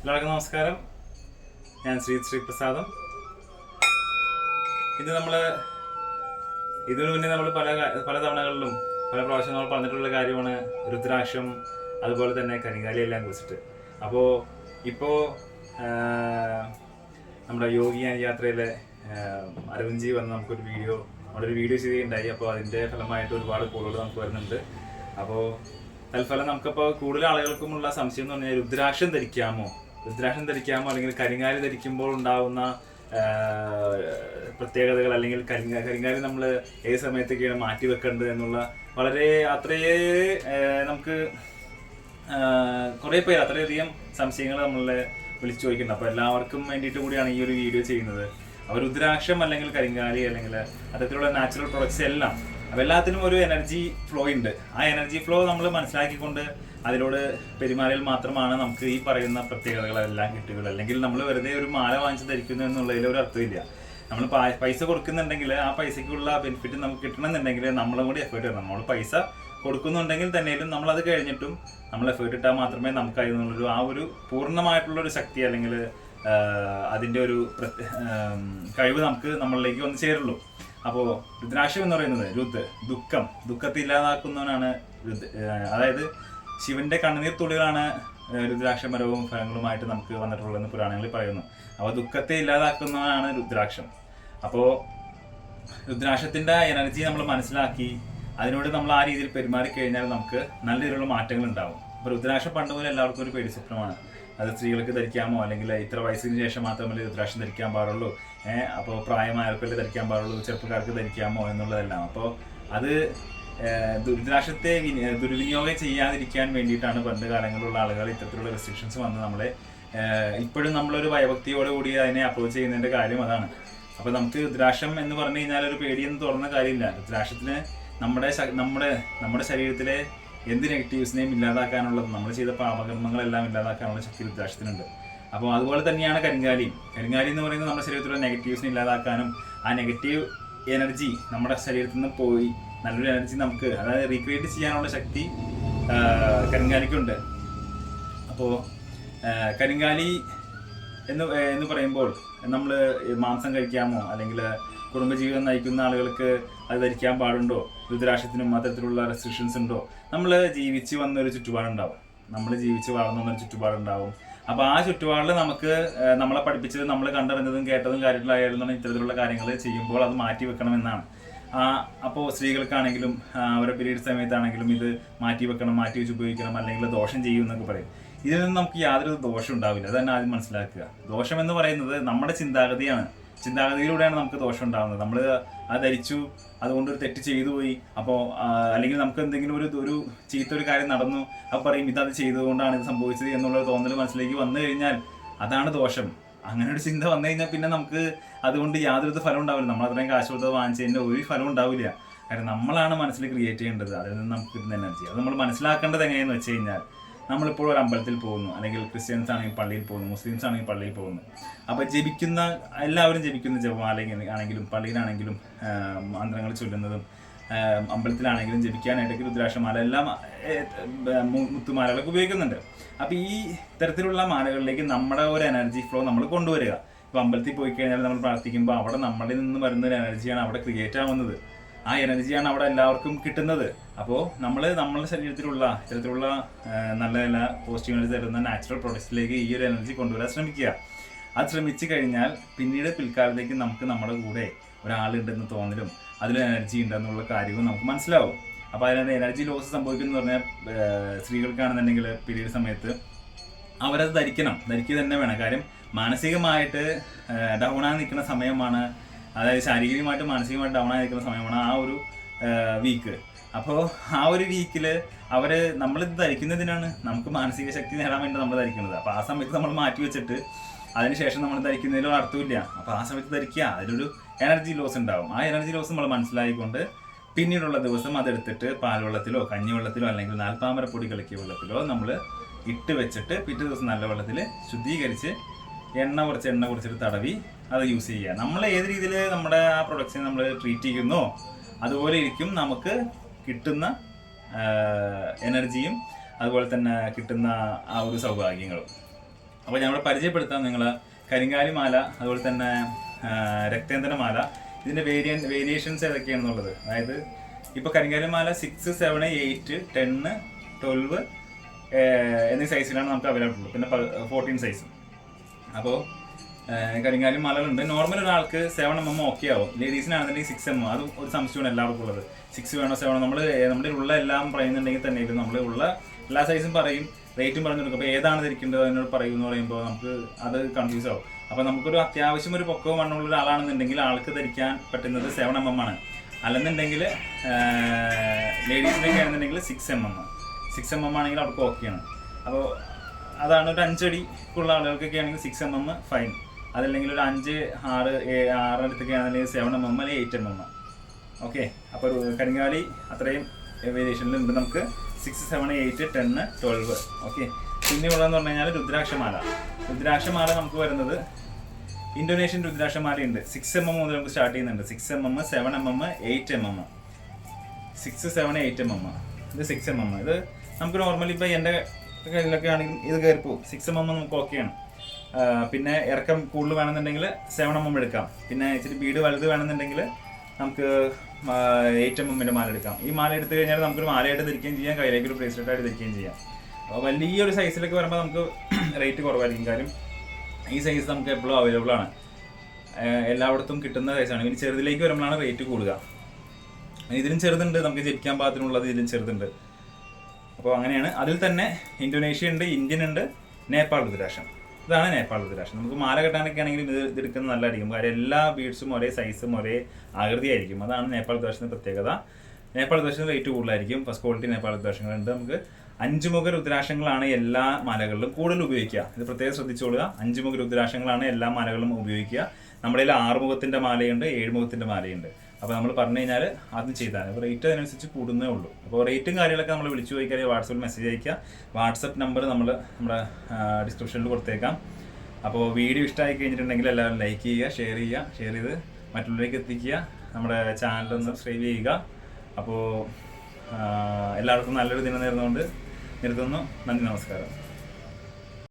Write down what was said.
എല്ലാവർക്കും നമസ്കാരം. ഞാൻ ശ്രീ ശ്രീപ്രസാദം. ഇത് നമ്മൾ ഇതിനു മുന്നേ നമ്മൾ പല പല തവണകളിലും പല പ്രാവശ്യം നമ്മൾ പറഞ്ഞിട്ടുള്ള കാര്യമാണ് രുദ്രാക്ഷം അതുപോലെ തന്നെ കനികാലിയെല്ലാം കുറിച്ചിട്ട്. അപ്പോൾ ഇപ്പോൾ നമ്മുടെ യോഗി യാത്രയിലെ അരവിന്ദ്ജി വന്ന് നമുക്കൊരു വീഡിയോ നമ്മളൊരു വീഡിയോ ചെയ്യുകയുണ്ടായി അപ്പോൾ അതിന്റെ ഫലമായിട്ട് ഒരുപാട് കോളുകൾ നമുക്ക് വരുന്നുണ്ട്. അപ്പോൾ തൽഫലം നമുക്കിപ്പോൾ കൂടുതൽ ആളുകൾക്കുമുള്ള സംശയം എന്ന് പറഞ്ഞാൽ രുദ്രാക്ഷം ധരിക്കാമോ? രുദ്രാക്ഷം ധരിക്കാമോ അല്ലെങ്കിൽ കരിങ്ങാലി ധരിക്കുമ്പോൾ ഉണ്ടാവുന്ന പ്രത്യേകതകൾ അല്ലെങ്കിൽ കരിങ്ങ കരിങ്ങാലി നമ്മൾ ഏത് സമയത്തൊക്കെയാണ് മാറ്റി വെക്കേണ്ടത് എന്നുള്ള വളരെ അത്രയേ നമുക്ക് കുറേ പേര് അത്രയധികം സംശയങ്ങൾ നമ്മൾ വിളിച്ചു ചോദിക്കുന്നുണ്ട്. അപ്പോൾ എല്ലാവർക്കും വേണ്ടിയിട്ട് കൂടിയാണ് ഈ ഒരു വീഡിയോ ചെയ്യുന്നത്. അപ്പോൾ രുദ്രാക്ഷം അല്ലെങ്കിൽ കരിങ്ങാലി അല്ലെങ്കിൽ അത്തരത്തിലുള്ള നാച്ചുറൽ പ്രൊഡക്ട്സ് എല്ലാം അപ്പോൾ എല്ലാത്തിനും ഒരു എനർജി ഫ്ലോ ഉണ്ട്. ആ എനർജി ഫ്ലോ നമ്മൾ മനസ്സിലാക്കിക്കൊണ്ട് അതിലൂടെ പെരുമാറിയാൽ മാത്രമാണ് നമുക്ക് ഈ പറയുന്ന പ്രത്യേകതകളെല്ലാം കിട്ടുകയുള്ളൂ. അല്ലെങ്കിൽ നമ്മൾ വെറുതെ ഒരു മാല വാങ്ങിച്ച് ധരിക്കുന്നു എന്നുള്ളതിൽ ഒരു അർത്ഥമില്ല. നമ്മൾ പൈസ കൊടുക്കുന്നുണ്ടെങ്കിൽ ആ പൈസയ്ക്കുള്ള ബെനിഫിറ്റ് നമുക്ക് കിട്ടണമെന്നുണ്ടെങ്കിൽ നമ്മളും കൂടി എഫേർട്ട് ഇടണം നമ്മൾ പൈസ കൊടുക്കുന്നുണ്ടെങ്കിൽ തന്നെയും നമ്മൾ അത് കഴിഞ്ഞിട്ടും നമ്മൾ എഫേർട്ട് ഇട്ടാൽ മാത്രമേ നമുക്ക് അതിൽ നിന്നുള്ളൊരു ആ ഒരു പൂർണമായിട്ടുള്ള ഒരു ശക്തി അല്ലെങ്കിൽ അതിന്റെ ഒരു കഴിവ് നമുക്ക് നമ്മളിലേക്ക് വന്ന് ചേരുള്ളൂ. അപ്പോൾ രുദ്രാക്ഷം എന്ന് പറയുന്നത് രുദ് ദുഃഖം. ദുഃഖത്തെ ഇല്ലാതാക്കുന്നവനാണ് അതായത് ശിവന്റെ കണ്ണുനീർ തുള്ളികളാണ് രുദ്രാക്ഷമരവും ഫലങ്ങളുമായിട്ട് നമുക്ക് വന്നിട്ടുള്ളതെന്ന് പുരാണങ്ങളിൽ പറയുന്നു. അപ്പോൾ ദുഃഖത്തെ ഇല്ലാതാക്കുന്നവനാണ് രുദ്രാക്ഷം. അപ്പോൾ രുദ്രാക്ഷത്തിന്റെ എനർജി നമ്മൾ മനസ്സിലാക്കി അതിനോട് നമ്മൾ ആ രീതിയിൽ പെരുമാറി കഴിഞ്ഞാൽ നമുക്ക് നല്ല രീതിയിലുള്ള മാറ്റങ്ങൾ ഉണ്ടാവും. അപ്പോൾ രുദ്രാക്ഷം പണ്ട് പോലെ എല്ലാവർക്കും ഒരു പേടി സ്വപ്നമാണ്. അത് സ്ത്രീകൾക്ക് ധരിക്കാമോ? അല്ലെങ്കിൽ ഇത്ര വയസ്സിന് ശേഷം മാത്രമല്ലേ രുദ്രാക്ഷം ധരിക്കാൻ പാടുള്ളൂ? അപ്പോൾ പ്രായമായവർക്കല്ലേ ധരിക്കാൻ പാടുള്ളൂ ചെറുപ്പക്കാർക്ക് ധരിക്കാമോ എന്നുള്ളതെല്ലാം. അപ്പോൾ അത് ദുരിതാശത്തെ ദുർവിനിയോഗം ചെയ്യാതിരിക്കാൻ വേണ്ടിയിട്ടാണ് പണ്ട് കാലങ്ങളിലുള്ള ആളുകൾ ഇത്തരത്തിലുള്ള റെസ്ട്രിക്ഷൻസ് വന്ന് നമ്മളെ ഇപ്പോഴും നമ്മളൊരു ഭയഭക്തിയോട് കൂടി അതിനെ അപ്രോച്ച് ചെയ്യുന്നതിന്റെ കാര്യം അതാണ്. അപ്പോൾ നമുക്ക് രുദ്രാക്ഷം എന്ന് പറഞ്ഞു കഴിഞ്ഞാൽ ഒരു പേടിയൊന്നും തുറന്ന കാര്യമില്ല. രുദ്രാക്ഷത്തിന് നമ്മുടെ നമ്മുടെ നമ്മുടെ ശരീരത്തിലെ എന്ത് നെഗറ്റീവ്സിനെയും ഇല്ലാതാക്കാനുള്ളത് നമ്മൾ ചെയ്ത പാപകർമ്മങ്ങളെല്ലാം ഇല്ലാതാക്കാനുള്ള ശക്തി രുദ്രാക്ഷത്തിനുണ്ട് അപ്പോൾ അതുപോലെ തന്നെയാണ് കരിങ്കാലി. കരിങ്കാലി എന്ന് പറയുന്നത് നമ്മുടെ ശരീരത്തിലുള്ള നെഗറ്റീവ്സിനെ ഇല്ലാതാക്കാനും ആ നെഗറ്റീവ് എനർജി നമ്മുടെ ശരീരത്തിൽ നിന്ന് പോയി നല്ലൊരു എനർജി നമുക്ക് അതായത് റീക്രിയേറ്റ് ചെയ്യാനുള്ള ശക്തി കരിങ്കാലിക്കുണ്ട്. അപ്പോൾ കരിങ്കാലി എന്ന് എന്ന് പറയുമ്പോൾ നമ്മൾ മാംസം കഴിക്കാമോ? അല്ലെങ്കിൽ കുടുംബജീവിതം നയിക്കുന്ന ആളുകൾക്ക് അത് ധരിക്കാൻ പാടുണ്ടോ? രുദ്രാക്ഷത്തിനും അത്തരത്തിലുള്ള റെസ്ട്രിക്ഷൻസ് ഉണ്ടോ? നമ്മൾ ജീവിച്ച് വന്നൊരു ചുറ്റുപാടുണ്ടാവും. നമ്മൾ ജീവിച്ച് വളർന്നു വന്നൊരു ചുറ്റുപാടുണ്ടാവും. അപ്പോൾ ആ ചുറ്റുപാടിൽ നമുക്ക് നമ്മളെ പഠിപ്പിച്ചത് നമ്മൾ കണ്ടറിഞ്ഞതും കേട്ടതും കാര്യങ്ങളായാലും ഇത്തരത്തിലുള്ള കാര്യങ്ങൾ ചെയ്യുമ്പോൾ അത് മാറ്റി വെക്കണമെന്നാണ്. അപ്പോൾ സ്ത്രീകൾക്കാണെങ്കിലും അവരുടെ പീരീഡ് സമയത്താണെങ്കിലും ഇത് മാറ്റി വെക്കണം മാറ്റി വെച്ച് ഉപയോഗിക്കണം അല്ലെങ്കിൽ ദോഷം ചെയ്യും എന്നൊക്കെ പറയും. ഇതിൽ നിന്ന് നമുക്ക് യാതൊരു ദോഷം ഉണ്ടാവില്ല. അത് തന്നെ ആദ്യം മനസ്സിലാക്കുക. ദോഷം എന്ന് പറയുന്നത് നമ്മുടെ ചിന്താഗതിയാണ്. ചിന്താഗതിയിലൂടെയാണ് നമുക്ക് ദോഷം ഉണ്ടാകുന്നത് നമ്മൾ അത് ധരിച്ചു അതുകൊണ്ട് ഒരു തെറ്റ് ചെയ്തു പോയി. അപ്പോൾ അല്ലെങ്കിൽ നമുക്ക് എന്തെങ്കിലും ഒരു ഒരു ചീത്ത ഒരു കാര്യം നടന്നു അപ്പോൾ പറയും ഇതത് ചെയ്തുകൊണ്ടാണ് ഇത് സംഭവിച്ചത് എന്നുള്ള തോന്നൽ മനസ്സിലേക്ക് വന്നു കഴിഞ്ഞാൽ അതാണ് ദോഷം. അങ്ങനെ ഒരു ചിന്ത വന്നു കഴിഞ്ഞാൽ പിന്നെ നമുക്ക് അതുകൊണ്ട് യാതൊരു ഫലം ഉണ്ടാവില്ല. നമ്മൾ അത്രയും കാശ് കൊടുത്തത് വാങ്ങിച്ചതിന്റെ ഒരു ഫലം ഉണ്ടാവില്ല. കാരണം നമ്മളാണ് മനസ്സിൽ ക്രിയേറ്റ് ചെയ്യേണ്ടത്. അതിൽ നിന്ന് നമുക്ക് കിട്ടുന്ന എനർജി അത് നമ്മൾ മനസ്സിലാക്കേണ്ടത് എങ്ങനെയെന്ന് വെച്ച് കഴിഞ്ഞാൽ നമ്മളിപ്പോൾ ഒരു അമ്പലത്തിൽ പോകുന്നു അല്ലെങ്കിൽ ക്രിസ്ത്യൻസ് ആണെങ്കിൽ പള്ളിയിൽ പോകുന്നു മുസ്ലിംസ് ആണെങ്കിൽ പള്ളിയിൽ പോകുന്നു. അപ്പോൾ ജപിക്കുന്ന എല്ലാവരും ജപിക്കുന്ന ജപമാല ആണെങ്കിലും പള്ളിയിലാണെങ്കിലും മന്ത്രങ്ങൾ ചൊല്ലുന്നതും അമ്പലത്തിലാണെങ്കിലും ജപിക്കാനായിട്ടൊക്കെ രുദ്രാക്ഷമാല എല്ലാം മുത്തുമാലകളൊക്കെ ഉപയോഗിക്കുന്നുണ്ട്. അപ്പോൾ ഈ തരത്തിലുള്ള മാലകളിലേക്ക് നമ്മുടെ ഒരു എനർജി ഫ്ലോ നമ്മൾ കൊണ്ടുവരിക. ഇപ്പോൾ അമ്പലത്തിൽ പോയി കഴിഞ്ഞാൽ നമ്മൾ പ്രാർത്ഥിക്കുമ്പോൾ അവിടെ നമ്മളിൽ നിന്ന് വരുന്ന ഒരു എനർജിയാണ് അവിടെ ക്രിയേറ്റ് ആവുന്നത്. ആ എനർജിയാണ് അവിടെ എല്ലാവർക്കും കിട്ടുന്നത്. അപ്പോൾ നമ്മൾ നമ്മുടെ ശരീരത്തിലുള്ള ഇത്തരത്തിലുള്ള നല്ല നല്ല എനർജി തരുന്ന നാച്ചുറൽ പ്രൊഡക്ട്സിലേക്ക് ഈ ഒരു എനർജി കൊണ്ടുവരാൻ ശ്രമിക്കുക. അത് ശ്രമിച്ചു കഴിഞ്ഞാൽ പിന്നീട് പിൽക്കാലത്തേക്ക് നമുക്ക് നമ്മുടെ കൂടെ ഒരാളുണ്ടെന്ന് തോന്നലും അതിൽ എനർജി ഉണ്ടെന്നുള്ള കാര്യവും നമുക്ക് മനസ്സിലാവും. അപ്പോൾ അതിനകത്ത് എനർജി ലോസ് സംഭവിക്കുന്നു പറഞ്ഞാൽ സ്ത്രീകൾക്കാണെന്നുണ്ടെങ്കിൽ പിരീഡ് സമയത്ത് അവരത് ധരിക്കണം. ധരിക്കുക തന്നെ വേണം. കാര്യം മാനസികമായിട്ട് ഡൗൺ ആയി നിൽക്കുന്ന സമയമാണ് അതായത് ശാരീരികമായിട്ട് മാനസികമായിട്ട് ഡൗൺ ആയിരിക്കുന്ന സമയമാണ് ആ ഒരു വീക്ക് അപ്പോൾ ആ ഒരു വീക്കിൽ അവർ നമ്മളിത് ധരിക്കുന്നതിനാണ് നമുക്ക് മാനസിക ശക്തി നേടാൻ വേണ്ടി നമ്മൾ ധരിക്കുന്നത്. അപ്പോൾ ആ സമയത്ത് നമ്മൾ മാറ്റി വെച്ചിട്ട് അതിനുശേഷം നമ്മൾ ധരിക്കുന്നതിലും അർത്ഥമില്ല അപ്പോൾ ആ സമയത്ത് ധരിക്കുക. അതിലൊരു എനർജി ലോസ് ഉണ്ടാവും. ആ എനർജി ലോസ് നമ്മൾ മനസ്സിലായിക്കൊണ്ട് പിന്നീടുള്ള ദിവസം അതെടുത്തിട്ട് പാൽവെള്ളത്തിലോ കഞ്ഞിവെള്ളത്തിലോ അല്ലെങ്കിൽ നാൽപ്പാമര പൊടി കളിക്കിയ വെള്ളത്തിലോ നമ്മൾ ഇട്ട് വെച്ചിട്ട് പിറ്റേ ദിവസം നല്ല വെള്ളത്തിൽ ശുദ്ധീകരിച്ച് എണ്ണ കുറച്ച് എണ്ണ കുറച്ചിട്ട് തടവി അത് യൂസ് ചെയ്യുക. നമ്മൾ ഏത് രീതിയിൽ നമ്മുടെ ആ പ്രൊഡക്ട്സിനെ നമ്മൾ ട്രീറ്റ് ചെയ്യുന്നോ അതുപോലെ ഇരിക്കും നമുക്ക് കിട്ടുന്ന എനർജിയും അതുപോലെ തന്നെ കിട്ടുന്ന ആ ഒരു സൗഭാഗ്യങ്ങളും. അപ്പോൾ ഞങ്ങളെ പരിചയപ്പെടുത്താം നിങ്ങൾ കരിങ്കാലി മാല അതുപോലെ തന്നെ രക്തേന്ദ്ര മാല ഇതിന്റെ വേരിയൻ വേരിയേഷൻസ് ഏതൊക്കെയാണെന്നുള്ളത്. അതായത് ഇപ്പോൾ കരിങ്കാലി മാല six seven eight ten twelve എന്നീ സൈസിലാണ് നമുക്ക് അവൈലബിൾ ഉള്ളത്. പിന്നെ ഫോർട്ടീൻ സൈസ് അപ്പോൾ കരിങ്ങാലും മലകളുണ്ട്. നോർമൽ ഒരാൾക്ക് സെവൻ എം എം ഓക്കെ ആവും. ലേഡീസിനാണെന്നുണ്ടെങ്കിൽ സിക്സ് എം അത് ഒരു സംശയമാണ് എല്ലാവർക്കും ഉള്ളത്. സിക്സ് വേണോ സെവൻ നമ്മൾ നമ്മുടെ ഉള്ള എല്ലാം പറയുന്നുണ്ടെങ്കിൽ തന്നെ നമ്മൾ ഉള്ള എല്ലാ സൈസും പറയും. റേറ്റും പറഞ്ഞു കൊടുക്കും. അപ്പോൾ ഏതാണ് ധരിക്കേണ്ടത് എന്നോട് പറയും എന്ന് പറയുമ്പോൾ നമുക്ക് അത് കൺഫ്യൂസ് ആവും. അപ്പോൾ നമുക്കൊരു അത്യാവശ്യം ഒരു പൊക്കവും വണ്ണമുള്ള ഒരാളാണെന്നുണ്ടെങ്കിൽ ആൾക്ക് ധരിക്കാൻ പറ്റുന്നത് സെവൻ എം എം ആണ്. അല്ലെന്നുണ്ടെങ്കിൽ ലേഡീസിനൊക്കെ ആണെന്നുണ്ടെങ്കിൽ six M M six M M ആണെങ്കിൽ അവർക്ക് ഓക്കെയാണ് അപ്പോൾ അതാണ് ഒരു അഞ്ചടിക്കുള്ള ആളുകൾക്കൊക്കെ ആണെങ്കിൽ സിക്സ് എം എം ഫൈൻ അതല്ലെങ്കിൽ ഒരു അഞ്ച് ആറ് ആറ് അടുത്തൊക്കെ ആണെങ്കിൽ സെവൻ എം എം അല്ലെങ്കിൽ എയ്റ്റ് എം എം ഓക്കെ അപ്പോൾ കരിങ്ങാലി അത്രയും വേരിയേഷനിലുണ്ട് നമുക്ക് six seven eight ten twelve okay പിന്നെ ഉള്ളതെന്ന് പറഞ്ഞു കഴിഞ്ഞാൽ രുദ്രാക്ഷമാല. രുദ്രാക്ഷമാല നമുക്ക് വരുന്നത് ഇന്തോനേഷ്യൻ രുദ്രാക്ഷമാലയുണ്ട്. സിക്സ് എം എം മുതൽ നമുക്ക് സ്റ്റാർട്ട് ചെയ്യുന്നുണ്ട്. Six M M seven M M eight M M six seven eight M M ഇത് സിക്സ് എം എം ഇത് നമുക്ക് നോർമലി ഇപ്പോൾ എന്റെ കയ്യിലൊക്കെ ആണെങ്കിൽ ഇത് കയറിപ്പോവും സിക്സ് എം എം നമുക്ക് ഓക്കെയാണ് പിന്നെ ഇറക്കം കൂടുതൽ വേണമെന്നുണ്ടെങ്കിൽ സെവൻ എം എം എടുക്കാം. പിന്നെ ഇച്ചിരി ബീഡ് വലുത് വേണമെന്നുണ്ടെങ്കിൽ നമുക്ക് എയ്റ്റ് എം എമ്മിന്റെ മാല എടുക്കാം. ഈ മാല എടുത്തു കഴിഞ്ഞാൽ നമുക്കൊരു മാലയായിട്ട് ധരിക്കുകയും ചെയ്യാം കയ്യിലേക്ക് ഒരു ബ്രേസ്ലെറ്റ് ആയിട്ട് ധരിക്കുകയും ചെയ്യാം. അപ്പോൾ വലിയൊരു സൈസിലൊക്കെ വരുമ്പോൾ നമുക്ക് റേറ്റ് കുറവായിരിക്കും. കാര്യം ഈ സൈസ് നമുക്ക് എപ്പോഴും അവൈലബിൾ ആണ്. എല്ലായിടത്തും കിട്ടുന്ന സൈസാണ് ഇനി ചെറുതിലേക്ക് വരുമ്പോഴാണ് റേറ്റ് കൂടുക. ഇതിലും ചെറുതുണ്ട്. നമുക്ക് ജനിക്കാൻ പാകത്തിനുള്ളത് ഇതിലും ചെറുതുണ്ട്. അപ്പോൾ അങ്ങനെയാണ്. അതിൽ തന്നെ ഇന്തോനേഷ്യ ഉണ്ട് ഇന്ത്യൻ ഉണ്ട് നേപ്പാൾ രുദ്രാക്ഷം ഇതാണ് നേപ്പാൾ രുദ്രാക്ഷം നമുക്ക് മാല കെട്ടാനൊക്കെ ആണെങ്കിലും ഇത് ഇതെടുക്കുന്നത് നല്ലതായിരിക്കും. കാര്യം എല്ലാ ബീഡ്സും ഒരേ സൈസും ഒരേ ആകൃതിയായിരിക്കും. അതാണ് നേപ്പാൾ രുദ്രാക്ഷത്തിന്റെ പ്രത്യേകത. നേപ്പാൾ രുദ്രാക്ഷത്തിന് റേറ്റ് കൂടുതലായിരിക്കും. ഫസ്റ്റ് ക്വാളിറ്റി നേപ്പാൾ രുദ്രാക്ഷങ്ങളുണ്ട് നമുക്ക് അഞ്ചുമുഖ രുദ്രാക്ഷങ്ങളാണ് എല്ലാ മാലകളിലും കൂടുതൽ ഉപയോഗിക്കുക. ഇത് പ്രത്യേകം ശ്രദ്ധിച്ചോളുക. അഞ്ചുമുഖ രുദ്രാക്ഷങ്ങളാണ് എല്ലാ മാലകളിലും ഉപയോഗിക്കുക. നമ്മുടെ കയ്യിൽ ആറുമുഖത്തിന്റെ മാലയുണ്ട് ഏഴുമുഖത്തിന്റെ മാലയുണ്ട്. അപ്പോൾ നമ്മൾ പറഞ്ഞു കഴിഞ്ഞാൽ അത് ചെയ്താൽ റേറ്റ് അതിനനുസരിച്ച് കൂടുന്നേ ഉള്ളൂ. അപ്പോൾ റേറ്റും കാര്യങ്ങളൊക്കെ നമ്മൾ വിളിച്ചു ചോദിക്കാൻ വാട്സപ്പിൽ മെസ്സേജ് അയക്കുക വാട്സപ്പ് നമ്പർ നമ്മൾ നമ്മുടെ ഡിസ്ക്രിപ്ഷനിൽ കൊടുത്തേക്കാം. അപ്പോൾ വീഡിയോ ഇഷ്ടമായി കഴിഞ്ഞിട്ടുണ്ടെങ്കിൽ എല്ലാവരും ലൈക്ക് ചെയ്യുക ഷെയർ ചെയ്യുക ഷെയർ ചെയ്ത് മറ്റുള്ളവരിലേക്ക് എത്തിക്കുക നമ്മുടെ ചാനൽ ഒന്ന് സബ്സ്ക്രൈബ് ചെയ്യുക. അപ്പോൾ എല്ലാവർക്കും നല്ലൊരു ദിനം നേർന്നുകൊണ്ട് നിർത്തുന്നു. നന്ദി നമസ്കാരം.